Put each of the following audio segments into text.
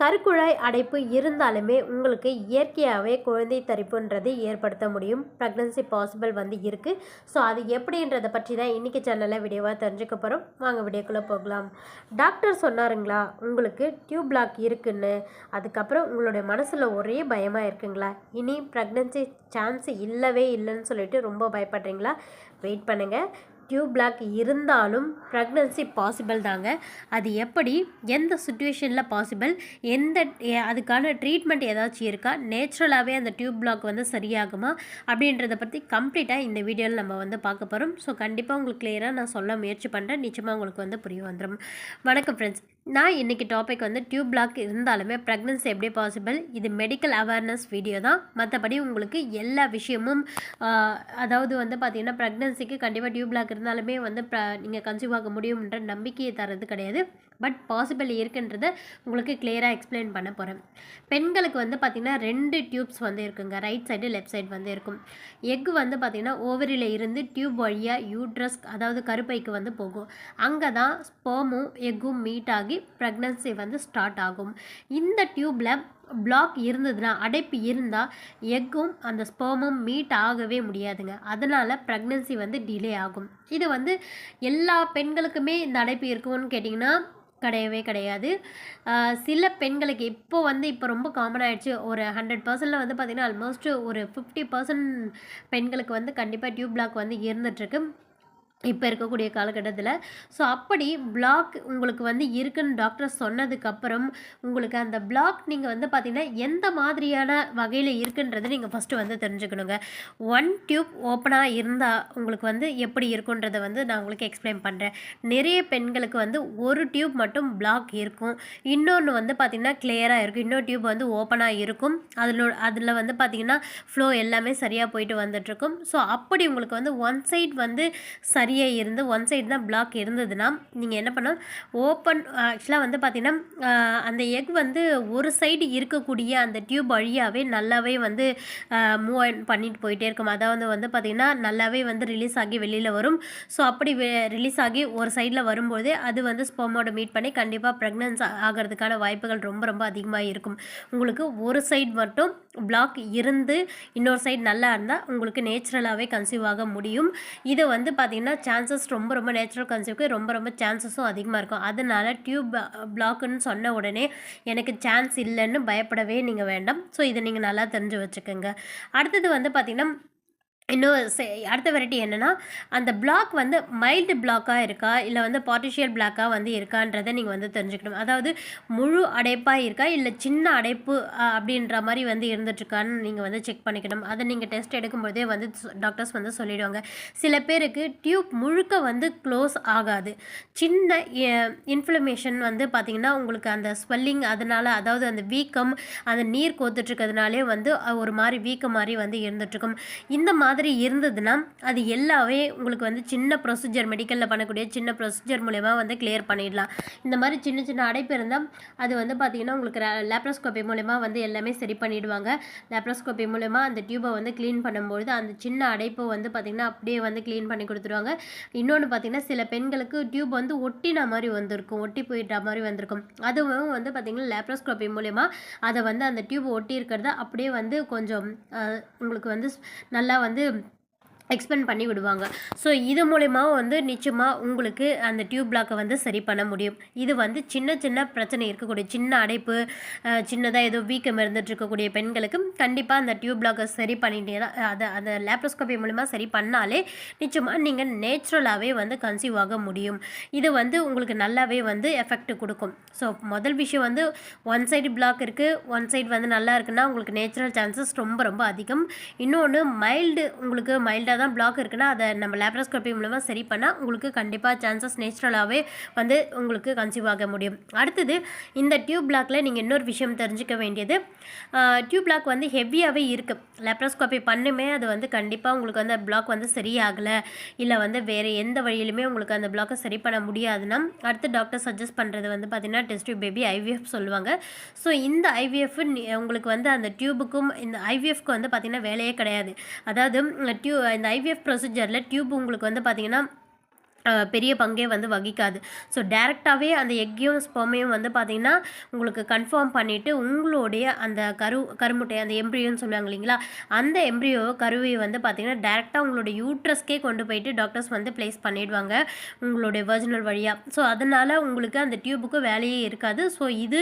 கருக்குழாய் அடைப்பு இருந்தாலுமே உங்களுக்கு இயற்கையாகவே குழந்தை தரிப்புன்றது ஏற்படுத்த முடியும். ப்ரெக்னன்சி பாசிபிள் வந்து இருக்குது ஸோ அது எப்படின்றத பற்றி தான் இன்றைக்கி சேனலில் வீடியோவாக தெரிஞ்சுக்க போகிறோம் வாங்க வீடியோக்குள்ளே போகலாம். டாக்டர் சொன்னாருங்களா? உங்களுக்கு டியூப் பிளாக் இருக்குன்னு. அதுக்கப்புறம் உங்களுடைய மனசில் ஒரே பயமாக இருக்குங்களா? இனி ப்ரெக்னன்சி சான்ஸ் இல்லவே இல்லைன்னு சொல்லிட்டு ரொம்ப பயப்படுறீங்களா? வெயிட் பண்ணுங்கள் டியூப் பிளாக் இருந்தாலும் ப்ரெக்னன்சி பாசிபிள் தாங்க. அது எப்படி? எந்த சுச்சுவேஷனில் பாசிபிள் எந்த அதுக்கான ட்ரீட்மெண்ட் ஏதாச்சும் இருக்கா? நேச்சுரலாகவே அந்த டியூப் பிளாக் வந்து சரியாகுமா? அப்படின்றத பற்றி கம்ப்ளீட்டாக இந்த வீடியோவில் நம்ம வந்து பார்க்க போகிறோம் ஸோ கண்டிப்பாக உங்களுக்கு கிளியராக நான் சொல்ல முயற்சி பண்ணுறேன் நிச்சயமாக உங்களுக்கு வந்து புரிய வந்துடும் வணக்கம் ஃப்ரெண்ட்ஸ் நான் இன்றைக்கி டாபிக் வந்து டியூப் பிளாக் இருந்தாலுமே ப்ரெக்னன்சி எப்படி பாசிபிள் இது மெடிக்கல் அவேர்னஸ் வீடியோ தான். மற்றபடி உங்களுக்கு எல்லா விஷயமும் அதாவது வந்து பார்த்திங்கன்னா ப்ரெக்னன்சிக்கு கண்டிப்பாக டியூப் பிளாக் இருந்தாலுமே வந்து நீங்கள் கன்சீவ் ஆக முடியும்ன்ற நம்பிக்கையை தரது கிடையாது. பட் பாசிபிள் இருக்குன்றத உங்களுக்கு கிளியராக எக்ஸ்பிளைன் பண்ண போகிறேன் பெண்களுக்கு வந்து பார்த்திங்கன்னா ரெண்டு டியூப்ஸ் வந்து இருக்குங்க. ரைட் சைடு லெஃப்ட் சைடு வந்து இருக்கும். எக் வந்து பார்த்திங்கன்னா ஓவரியில் இருந்து டியூப் வழியாக யூட்ரஸ் அதாவது கருப்பைக்கு வந்து போகும். அங்கே தான் ஸ்போமும் எக்கும் மீட் ஆகி ப்ரெக்னன்சி வந்து ஸ்டார்ட் ஆகும். இந்த டியூப்பில் பிளாக் இருந்ததுன்னா அடைப்பு இருந்தால் எக்கும் அந்த ஸ்பெர்மும் மீட் ஆகவே முடியாதுங்க. அதனால் ப்ரெக்னன்சி வந்து டிலே ஆகும். இது வந்து எல்லா பெண்களுக்குமே இந்த அடைப்பு இருக்கும்னு கேட்டிங்கன்னா கிடையவே கிடையாது. சில பெண்களுக்கு இப்போ வந்து இப்போ ரொம்ப காமன் ஆகிடுச்சு ஒரு ஹண்ட்ரட் பர்சன்டில் வந்து பார்த்திங்கன்னா ஆல்மோஸ்ட் ஒரு ஃபிஃப்டி பர்சன்ட் பெண்களுக்கு வந்து கண்டிப்பாக டியூப் பிளாக் வந்து இருந்துகிட்ருக்கு இப்போ இருக்கக்கூடிய காலகட்டத்தில். ஸோ அப்படி பிளாக் உங்களுக்கு வந்து இருக்குன்னு டாக்டர் சொன்னதுக்கப்புறம் உங்களுக்கு அந்த பிளாக் நீங்கள் வந்து பார்த்தீங்கன்னா எந்த மாதிரியான வகையில் இருக்குன்றது நீங்கள் ஃபஸ்ட்டு வந்து தெரிஞ்சுக்கணுங்க. ஒன் டியூப் ஓப்பனாக இருந்தால் உங்களுக்கு வந்து எப்படி இருக்குன்றதை வந்து நான் உங்களுக்கு எக்ஸ்பிளைன் பண்ணுறேன் நிறைய பெண்களுக்கு வந்து ஒரு டியூப் மட்டும் பிளாக் இருக்கும். இன்னொன்று வந்து பார்த்திங்கன்னா கிளியராக இருக்கும். இன்னொரு டியூப் வந்து ஓப்பனாக இருக்கும். அதில் அதில் வந்து பார்த்திங்கன்னா ஃப்ளோ எல்லாமே சரியாக போயிட்டு வந்துட்டுருக்கும் ஸோ அப்படி உங்களுக்கு வந்து ஒன் சைட் வந்து சரியாக இருந்து ஒன் சைடு தான் பிளாக் இருந்ததுன்னா நீங்கள் என்ன பண்ணணும்? ஓப்பன் ஆக்சுவலாக வந்து பார்த்திங்கன்னா அந்த எக் வந்து ஒரு சைடு இருக்கக்கூடிய அந்த டியூப் வழியாகவே நல்லாவே வந்து மூவ் பண்ணிட்டு போயிட்டே இருக்கும். அதாவது வந்து பார்த்திங்கன்னா நல்லாவே வந்து ரிலீஸ் ஆகி வெளியில் வரும். ஸோ அப்படி ரிலீஸ் ஆகி ஒரு சைடில் வரும்போதே அது வந்து ஸ்போமோட மீட் பண்ணி கண்டிப்பாக ப்ரெக்னன்ஸ் ஆகிறதுக்கான வாய்ப்புகள் ரொம்ப ரொம்ப அதிகமாக இருக்கும். உங்களுக்கு ஒரு சைடு மட்டும் பிளாக் இருந்து இன்னொரு சைடு நல்லா இருந்தால் உங்களுக்கு நேச்சுரலாகவே கன்சீவ் ஆக முடியும். இது வந்து பார்த்திங்கன்னா சான்சஸ் ரொம்ப ரொம்ப நேச்சுரல் கன்சீவ்க்கு ரொம்ப ரொம்ப சான்சஸும் அதிகமாக இருக்கும். அதனால டியூப் பிளாக்குன்னு சொன்ன உடனே எனக்கு சான்ஸ் இல்லைன்னு பயப்படவே நீங்கள் வேண்டாம். ஸோ இதை நீங்கள் நல்லா தெரிஞ்சு வச்சுக்கோங்க. அடுத்தது வந்து பார்த்திங்கன்னா இன்னும் செ- அடுத்த வெரைட்டி என்னென்னா அந்த பிளாக் வந்து மைல்டு பிளாக்காக இருக்கா? இல்லை வந்து பார்ட்டிஷியல் பிளாக்காக வந்து இருக்கான்றதை நீங்கள் வந்து தெரிஞ்சுக்கணும். அதாவது முழு அடைப்பாக இருக்கா? இல்லை சின்ன அடைப்பு அப்படின்ற மாதிரி வந்து இருந்துட்டுருக்கான்னு நீங்கள் வந்து செக் பண்ணிக்கணும். அதை நீங்கள் டெஸ்ட் எடுக்கும்போதே வந்து டாக்டர்ஸ் வந்து சொல்லிவிடுவாங்க சில பேருக்கு டியூப் முழுக்க வந்து க்ளோஸ் ஆகாது. சின்ன இன்ஃப்ளமேஷன் வந்து பார்த்திங்கன்னா உங்களுக்கு அந்த ஸ்வெல்லிங் அதனால் அதாவது அந்த வீக்கம் அந்த நீர் கோத்துட்ருக்கிறதுனாலே வந்து ஒரு மாதிரி வீக்கம் மாதிரி வந்து இருந்துகிட்ருக்கும் இந்த மாதிரி மாதிரி இருந்ததுன்னா அது எல்லாமே உங்களுக்கு வந்து சின்ன ப்ரொசீஜர் மெடிக்கலில் பண்ணக்கூடிய சின்ன ப்ரொசீஜர் மூலயமா வந்து கிளியர் பண்ணிடலாம். இந்த மாதிரி சின்ன சின்ன அடைப்பு இருந்தால் அது வந்து பார்த்திங்கன்னா உங்களுக்கு லேப்ரோஸ்கோபி மூலயமா வந்து எல்லாமே சரி பண்ணிவிடுவாங்க லேப்ரோஸ்கோபி மூலயமா அந்த டியூபை வந்து க்ளீன் பண்ணும்பொழுது அந்த சின்ன அடைப்பு வந்து பார்த்திங்கன்னா அப்படியே வந்து க்ளீன் பண்ணி கொடுத்துருவாங்க. இன்னொன்று பார்த்திங்கன்னா சில பெண்களுக்கு டியூப் வந்து ஒட்டின மாதிரி வந்திருக்கும் ஒட்டி போயிட்ட மாதிரி வந்திருக்கும். அதுவும் வந்து பார்த்திங்கன்னா லேப்ரோஸ்கோபி மூலயமா அதை வந்து அந்த டியூப் ஒட்டி இருக்கிறத அப்படியே வந்து கொஞ்சம் உங்களுக்கு வந்து நல்லா வந்து коли எக்ஸ்பெண்ட் பண்ணி விடுவாங்க. ஸோ இது மூலயமா வந்து நிச்சயமாக உங்களுக்கு அந்த டியூப் பிளாக்கை வந்து சரி பண்ண முடியும். இது வந்து சின்ன சின்ன பிரச்சனை இருக்கக்கூடிய சின்ன அடைப்பு சின்னதாக ஏதோ வீக்கம் இருந்துட்டு இருக்கக்கூடிய பெண்களுக்கு கண்டிப்பாக அந்த டியூப் பிளாக்கை சரி பண்ணிட்டே தான் அதை அந்த லேப்ரோஸ்கோபி மூலிமா சரி பண்ணாலே நிச்சயமாக நீங்கள் நேச்சுரலாகவே வந்து கன்சீவ் ஆக முடியும். இது வந்து உங்களுக்கு நல்லாவே வந்து எஃபெக்ட் கொடுக்கும். ஸோ முதல் விஷயம் வந்து ஒன் சைடு பிளாக் இருக்குது ஒன் சைடு வந்து நல்லா இருக்குன்னா உங்களுக்கு நேச்சுரல் சான்சஸ் ரொம்ப ரொம்ப அதிகம். இன்னொன்று மைல்டு உங்களுக்கு மைல்டாக தான் பிளாக் இருக்குன்னா அதை நம்ம லேப்ரோஸ்கோபி மூலமாக சரி பண்ணால் உங்களுக்கு கண்டிப்பாக சான்சஸ் நேச்சுரலாகவே வந்து உங்களுக்கு கன்சீவ் ஆக முடியும். அடுத்தது இந்த டியூப் பிளாக்ல நீங்கள் இன்னொரு விஷயம் தெரிஞ்சுக்க வேண்டியது டியூப் பிளாக் வந்து ஹெவியாகவே இருக்குது லேப்ரோஸ்கோபி பண்ணுமே அது வந்து கண்டிப்பாக உங்களுக்கு வந்து பிளாக் வந்து சரியாகலை இல்லை வந்து வேறு எந்த வழியிலுமே உங்களுக்கு அந்த பிளாக்கை சரி பண்ண முடியாதுன்னா அடுத்து டாக்டர் சஜஸ்ட் பண்ணுறது வந்து பார்த்தீங்கன்னா டெஸ்ட் பேபி ஐவிஎஃப் சொல்லுவாங்க. ஸோ இந்த ஐவிஎஃப் உங்களுக்கு வந்து அந்த டியூபுக்கும் இந்த ஐவிஎஃப்க்கு வந்து பார்த்திங்கன்னா வேலையே கிடையாது. அதாவது டியூ இந்த ஐவிஎஃப் ப்ரொசீஜரில் டியூப் உங்களுக்கு வந்து பார்த்திங்கன்னா பெரிய பங்கே வந்து வகிக்காது. ஸோ டேரெக்டாகவே அந்த எக்கையும் ஸ்பெர்மையும் வந்து பார்த்திங்கன்னா உங்களுக்கு கன்ஃபார்ம் பண்ணிவிட்டு உங்களுடைய அந்த கரு கருமுட்டை அந்த எம்ப்ரியோன்னு சொல்லுவாங்க இல்லைங்களா? அந்த எம்ப்ரியோ கருவியை வந்து பார்த்திங்கன்னா டேரெக்டாக உங்களுடைய யூட்ரஸ்க்கே கொண்டு போயிட்டு டாக்டர்ஸ் வந்து ப்ளேஸ் பண்ணிவிடுவாங்க உங்களுடைய வர்ஜினல் வழியாக ஸோ அதனால் உங்களுக்கு அந்த டியூபுக்கு வேலையே இருக்காது. ஸோ இது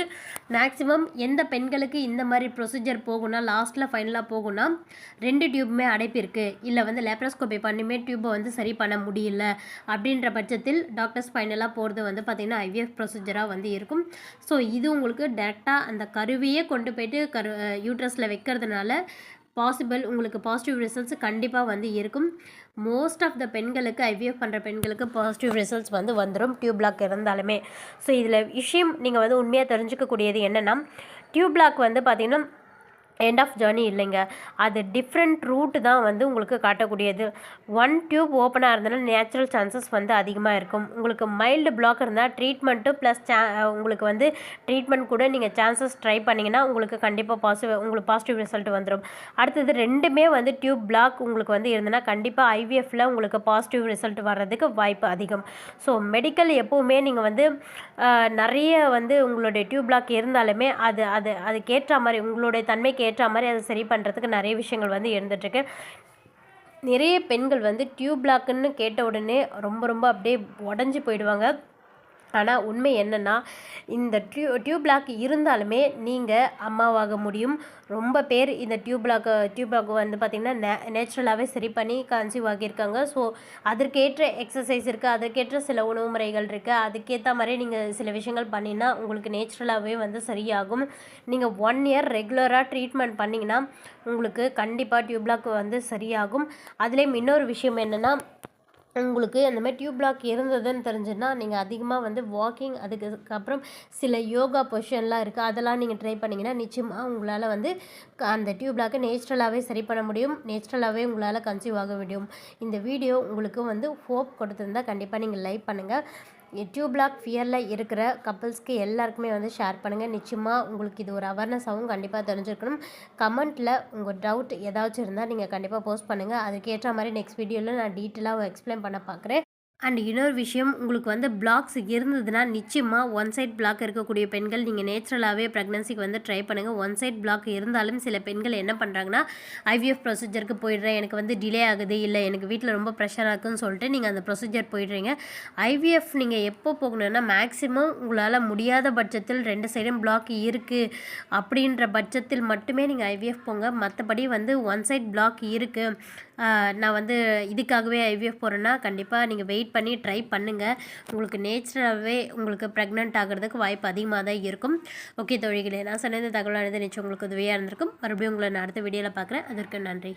மேக்ஸிமம் எந்த பெண்களுக்கு இந்த மாதிரி ப்ரொசீஜர் போகும்னா லாஸ்ட்டில் ஃபைனலாக போகும்னா ரெண்டு டியூப்புமே அடைப்பு இருக்குது இல்லை வந்து லேப்ரோஸ்கோபி பண்ணியுமே டியூப்பை வந்து சரி பண்ண முடியல அப்படின்ற பட்சத்தில் டாக்டர்ஸ் ஃபைனலாக போகிறது வந்து பார்த்திங்கன்னா ஐவிஎஃப் ப்ரொசீஜராக வந்து இருக்கும். ஸோ இது உங்களுக்கு டேரெக்டாக அந்த கருவியே கொண்டு போயிட்டு கரு யூட்ரஸில் வைக்கிறதுனால பாசிபிள் உங்களுக்கு பாசிட்டிவ் ரிசல்ட்ஸ் கண்டிப்பாக வந்து இருக்கும். மோஸ்ட் ஆஃப் த பெண்களுக்கு ஐவிஎஃப் பண்ணுற பெண்களுக்கு பாசிட்டிவ் ரிசல்ட்ஸ் வந்து வந்துடும் டியூப் பிளாக் இருந்தாலுமே. ஸோ இதில் விஷயம் நீங்கள் வந்து உண்மையாக தெரிஞ்சுக்கக்கூடியது என்னென்னா டியூப் பிளாக் வந்து பார்த்திங்கன்னா எண்ட் ஆஃப் ஜேர்னி இல்லைங்க. அது டிஃப்ரெண்ட் ரூட்டு தான் வந்து உங்களுக்கு காட்டக்கூடியது. ஒன் டியூப் ஓப்பனாக இருந்தாலும் நேச்சுரல் சான்சஸ் வந்து அதிகமாக இருக்கும். உங்களுக்கு மைல்டு பிளாக் இருந்தால் ட்ரீட்மெண்ட்டு ப்ளஸ் உங்களுக்கு வந்து ட்ரீட்மெண்ட் கூட நீங்கள் சான்சஸ் ட்ரை பண்ணிங்கன்னா உங்களுக்கு கண்டிப்பாக பாசிட்டிவ் உங்களுக்கு பாசிட்டிவ் ரிசல்ட் வந்துடும் அடுத்தது ரெண்டுமே வந்து டியூப் பிளாக் உங்களுக்கு வந்து இருந்ததுன்னா கண்டிப்பாக ஐவிஎஃப்பில் உங்களுக்கு பாசிட்டிவ் ரிசல்ட் வர்றதுக்கு வாய்ப்பு அதிகம். ஸோ மெடிக்கல் எப்போவுமே நீங்கள் வந்து நிறைய வந்து உங்களுடைய டியூப் பிளாக் இருந்தாலுமே அது அது அதுக்கேற்ற மாதிரி உங்களுடைய தன்மைக்கு ஏற்ற மாதிரி அதை சரி பண்ணுறதுக்கு நிறைய விஷயங்கள் வந்து இருந்துகிட்ருக்கு நிறைய பெண்கள் வந்து டியூப் பிளாக்குன்னு கேட்ட உடனே ரொம்ப ரொம்ப அப்படியே உடஞ்சி போயிடுவாங்க. ஆனால் உண்மை என்னென்னா இந்த டியூ டியூப் லாக் இருந்தாலுமே நீங்கள் அம்மாவாக முடியும். ரொம்ப பேர் இந்த டியூப் பிளாக் டியூப் லாக் வந்து பார்த்திங்கன்னா நே நேச்சுரலாகவே சரி பண்ணி கன்சீவ் ஆகியிருக்காங்க ஸோ அதற்கேற்ற எக்ஸசைஸ் இருக்குது அதற்கேற்ற சில உணவு முறைகள் இருக்குது அதுக்கேற்ற மாதிரி நீங்கள் சில விஷயங்கள் பண்ணினா உங்களுக்கு நேச்சுரலாகவே வந்து சரியாகும். நீங்கள் ஒன் இயர் ரெகுலராக ட்ரீட்மெண்ட் பண்ணிங்கன்னா உங்களுக்கு கண்டிப்பாக டியூப் வந்து சரியாகும். அதுலேயும் இன்னொரு விஷயம் என்னென்னா உங்களுக்கு அந்த மாதிரி டியூப் பிளாக் இருந்ததுன்னு தெரிஞ்சுன்னா நீங்கள் அதிகமாக வந்து வாக்கிங் அதுக்கப்புறம் சில யோகா பொசிஷன்லாம் இருக்குது அதெல்லாம் நீங்கள் ட்ரை பண்ணிங்கன்னா நிச்சயமாக உங்களால் வந்து அந்த டியூப் பிளாக்கை நேச்சுரலாகவே சரி பண்ண முடியும். நேச்சுரலாகவே உங்களால் கன்சீவ் ஆக முடியும். இந்த வீடியோ உங்களுக்கு வந்து ஹோப் கொடுத்துருந்தா கண்டிப்பாக நீங்கள் லைக் பண்ணுங்கள் டியூப் பிளாக் ஃபியரில் இருக்கிற கப்புள்ஸ்க்கு எல்லாருக்குமே வந்து ஷேர் பண்ணுங்கள் நிச்சயமாக உங்களுக்கு இது ஒரு அவேர்னஸாகவும் கண்டிப்பாக தெரிஞ்சிருக்கணும். கமெண்ட்டில் உங்கள் டவுட் ஏதாச்சும் இருந்தால் நீங்கள் கண்டிப்பாக போஸ்ட் பண்ணுங்கள் அதுக்கேற்ற மாதிரி நெக்ஸ்ட் வீடியோவில் நான் டீட்டெயிலாக எக்ஸ்பிளைன் பண்ண பார்க்குறேன் அண்ட் இன்னொரு விஷயம் உங்களுக்கு வந்து பிளாக்ஸ் இருந்ததுன்னா நிச்சயமாக ஒன் சைட் பிளாக் இருக்கக்கூடிய பெண்கள் நீங்கள் நேச்சுரலாகவே ப்ரெக்னன்சிக்கு வந்து ட்ரை பண்ணுங்கள் ஒன் சைட் பிளாக் இருந்தாலும் சில பெண்கள் என்ன பண்ணுறாங்கன்னா ஐவிஎஃப் ப்ரொசீஜருக்கு போயிடுறேன் எனக்கு வந்து டிலே ஆகுது இல்லை எனக்கு வீட்டில் ரொம்ப ப்ரெஷராக இருக்குன்னு சொல்லிட்டு நீங்கள் அந்த ப்ரொசீஜர் போயிடுறீங்க. ஐவிஎஃப் நீங்கள் எப்போ போகணுன்னா மேக்ஸிமம் உங்களால் முடியாத பட்சத்தில் ரெண்டு சைடும் பிளாக் இருக்குது அப்படின்ற பட்சத்தில் மட்டுமே நீங்கள் ஐவிஎஃப் போங்க. மற்றபடி வந்து ஒன் சைட் பிளாக் இருக்குது நான் வந்து இதுக்காகவே ஐவிஎஃப் போகிறேன்னா கண்டிப்பாக நீங்கள் வெயிட் வெயிட் பண்ணி ட்ரை பண்ணுங்கள் உங்களுக்கு நேச்சுரலாகவே உங்களுக்கு ப்ரெக்னென்ட் ஆகிறதுக்கு வாய்ப்பு அதிகமாக தான் இருக்கும். ஓகே தோழிகளே நான் சொன்ன இந்த தகவலானது நிச்சயம் உங்களுக்கு உதவியாக இருந்திருக்கும். மறுபடியும் உங்களை நான் அடுத்த வீடியோவில் பார்க்குறேன். அதற்கு நன்றி.